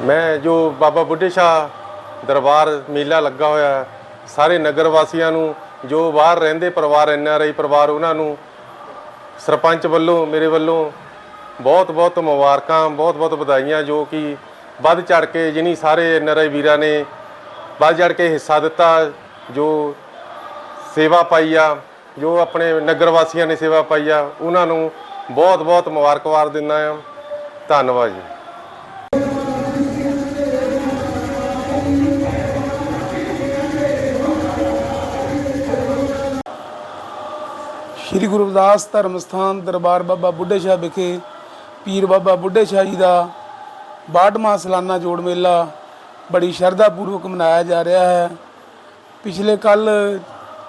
ਮੈਂ ਜੋ ਬਾਬਾ ਬੁੱਢੇ ਸ਼ਾਹ ਦਰਬਾਰ ਮੇਲਾ ਲੱਗਾ ਹੋਇਆ ਸਾਰੇ ਨਗਰ ਵਾਸੀਆਂ ਨੂੰ, ਜੋ ਬਾਹਰ ਰਹਿੰਦੇ ਪਰਿਵਾਰ, ਐਨ ਆਰ ਆਈ ਪਰਿਵਾਰ, ਉਹਨਾਂ ਨੂੰ, ਸਰਪੰਚ ਵੱਲੋਂ, ਮੇਰੇ ਵੱਲੋਂ ਬਹੁਤ ਬਹੁਤ ਮੁਬਾਰਕਾਂ, ਬਹੁਤ ਬਹੁਤ ਵਧਾਈਆਂ, ਜੋ ਕਿ ਵੱਧ ਚੜ ਕੇ ਜਿਨੀ ਸਾਰੇ ਐਨ ਆਰ ਆਈ ਵੀਰਾਂ ਨੇ ਵੱਧ ਚੜ ਕੇ ਹਿੱਸਾ ਦਿੱਤਾ, ਜੋ ਸੇਵਾ ਪਾਈ ਆ, ਜੋ ਆਪਣੇ ਨਗਰ ਵਾਸੀਆਂ ਨੇ ਸੇਵਾ ਪਾਈ ਆ, ਉਹਨਾਂ ਨੂੰ ਬਹੁਤ ਬਹੁਤ ਮੁਬਾਰਕਬਾਦ ਦਿੰਦਾ ਆ ਧੰਨਵਾਦ ਜੀ। ਸ਼੍ਰੀ ਗੁਰੂ ਰਵਿਦਾਸ ਧਰਮ ਸਥਾਨ ਦਰਬਾਰ ਬਾਬਾ ਬੁੱਢੇ ਸ਼ਾਹ ਵਿਖੇ ਪੀਰ ਬਾਬਾ ਬੁੱਢੇ ਸ਼ਾਹ ਜੀ ਦਾ 62ਵਾਂ ਸਾਲਾਨਾ ਜੋੜ ਮੇਲਾ ਬੜੀ ਸ਼ਰਧਾ ਪੂਰਵਕ ਮਨਾਇਆ ਜਾ ਰਿਹਾ ਹੈ। ਪਿਛਲੇ ਕੱਲ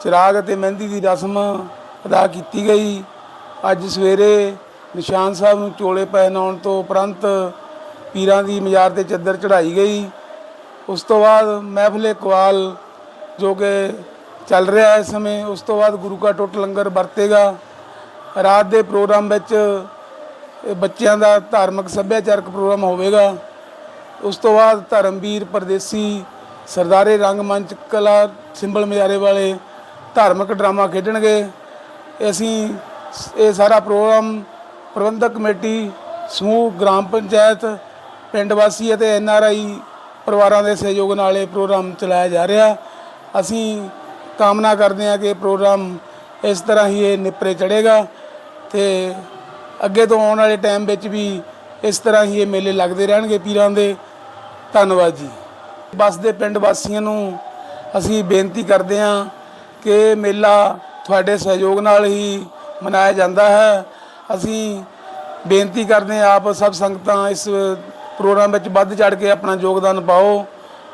ਚਿਰਾਗ ਅਤੇ ਮਹਿੰਦੀ ਦੀ ਰਸਮ ਅਦਾ ਕੀਤੀ ਗਈ। ਅੱਜ ਸਵੇਰੇ ਨਿਸ਼ਾਨ ਸਾਹਿਬ ਨੂੰ ਚੋਲੇ ਪਹਿਨਾਉਣ ਤੋਂ ਉਪਰੰਤ ਪੀਰਾਂ ਦੀ ਮਜ਼ਾਰ ਤੇ ਚੱਦਰ ਚੜਾਈ ਗਈ। ਉਸ ਤੋਂ ਬਾਅਦ ਮਹਿਫਲੇ ਕਵਾਲ ਜੋ ਕਿ ਚੱਲ ਰਿਹਾ ਹੈ ਇਸ ਸਮੇਂ। ਉਸ ਤੋਂ ਬਾਅਦ ਗੁਰੂ ਕਾ ਟੁੱਟ ਲੰਗਰ ਵਰਤੇਗਾ। ਰਾਤ ਦੇ ਪ੍ਰੋਗਰਾਮ ਵਿੱਚ ਬੱਚਿਆਂ ਦਾ ਧਾਰਮਿਕ ਸੱਭਿਆਚਾਰਕ ਪ੍ਰੋਗਰਾਮ ਹੋਵੇਗਾ। ਉਸ ਤੋਂ ਬਾਅਦ ਧਰਮਵੀਰ ਪਰਦੇਸੀ, ਸਰਦਾਰੇ ਰੰਗਮੰਚ, ਕਲਾ ਸਿੰਬਲ ਮਜਾਰੇ ਵਾਲੇ ਧਾਰਮਿਕ ਡਰਾਮਾ ਖੇਡਣਗੇ। ਅਸੀਂ ਇਹ ਸਾਰਾ ਪ੍ਰੋਗਰਾਮ ਪ੍ਰਬੰਧਕ ਕਮੇਟੀ, ਸਮੂਹ, ਗ੍ਰਾਮ ਪੰਚਾਇਤ, ਪਿੰਡ ਵਾਸੀ ਅਤੇ ਐਨ ਆਰ ਆਈ ਪਰਿਵਾਰਾਂ ਦੇ ਸਹਿਯੋਗ ਨਾਲ ਇਹ ਪ੍ਰੋਗਰਾਮ ਚਲਾਇਆ ਜਾ ਰਿਹਾ। ਅਸੀਂ ਕਾਮਨਾ ਕਰਦੇ ਹਾਂ ਕਿ ਇਹ ਪ੍ਰੋਗਰਾਮ ਇਸ ਤਰ੍ਹਾਂ ਹੀ ਇਹ ਨਿਪਰੇ ਚੜੇਗਾ ਤੇ ਅੱਗੇ ਤੋਂ ਆਉਣ ਵਾਲੇ ਟਾਈਮ ਵਿੱਚ ਵੀ ਇਸ ਤਰ੍ਹਾਂ ਹੀ ਇਹ ਮੇਲੇ ਲੱਗਦੇ ਰਹਿਣਗੇ ਪੀਰਾਂ ਦੇ। ਧੰਨਵਾਦ ਜੀ। ਬਸ ਦੇ ਪਿੰਡ ਵਾਸੀਆਂ ਨੂੰ ਅਸੀਂ ਬੇਨਤੀ ਕਰਦੇ ਹਾਂ ਕਿ ਮੇਲਾ ਤੁਹਾਡੇ ਸਹਿਯੋਗ ਨਾਲ ਹੀ ਮਨਾਇਆ ਜਾਂਦਾ ਹੈ। ਅਸੀਂ ਬੇਨਤੀ ਕਰਦੇ ਹਾਂ ਆਪ ਸਭ ਸੰਗਤਾਂ ਇਸ ਪ੍ਰੋਗਰਾਮ ਵਿੱਚ ਵੱਧ ਚੜ ਕੇ ਆਪਣਾ ਯੋਗਦਾਨ ਪਾਓ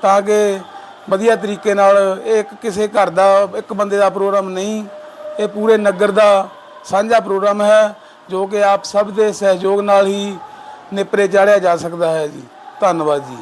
ਤਾਂ ਕਿ ਵਧੀਆ ਤਰੀਕੇ ਨਾਲ ਇਹ ਇੱਕ ਕਿਸੇ ਘਰ ਦਾ, ਇੱਕ ਬੰਦੇ ਦਾ ਪ੍ਰੋਗਰਾਮ ਨਹੀਂ, ਇਹ ਪੂਰੇ ਨਗਰ ਦਾ ਸਾਂਝਾ ਪ੍ਰੋਗਰਾਮ ਹੈ, ਜੋ ਕਿ ਆਪ ਸਭ ਦੇ ਸਹਿਯੋਗ ਨਾਲ ਹੀ ਨਿਪਰੇ ਚਾੜਿਆ ਜਾ ਸਕਦਾ ਹੈ ਜੀ। ਧੰਨਵਾਦ ਜੀ।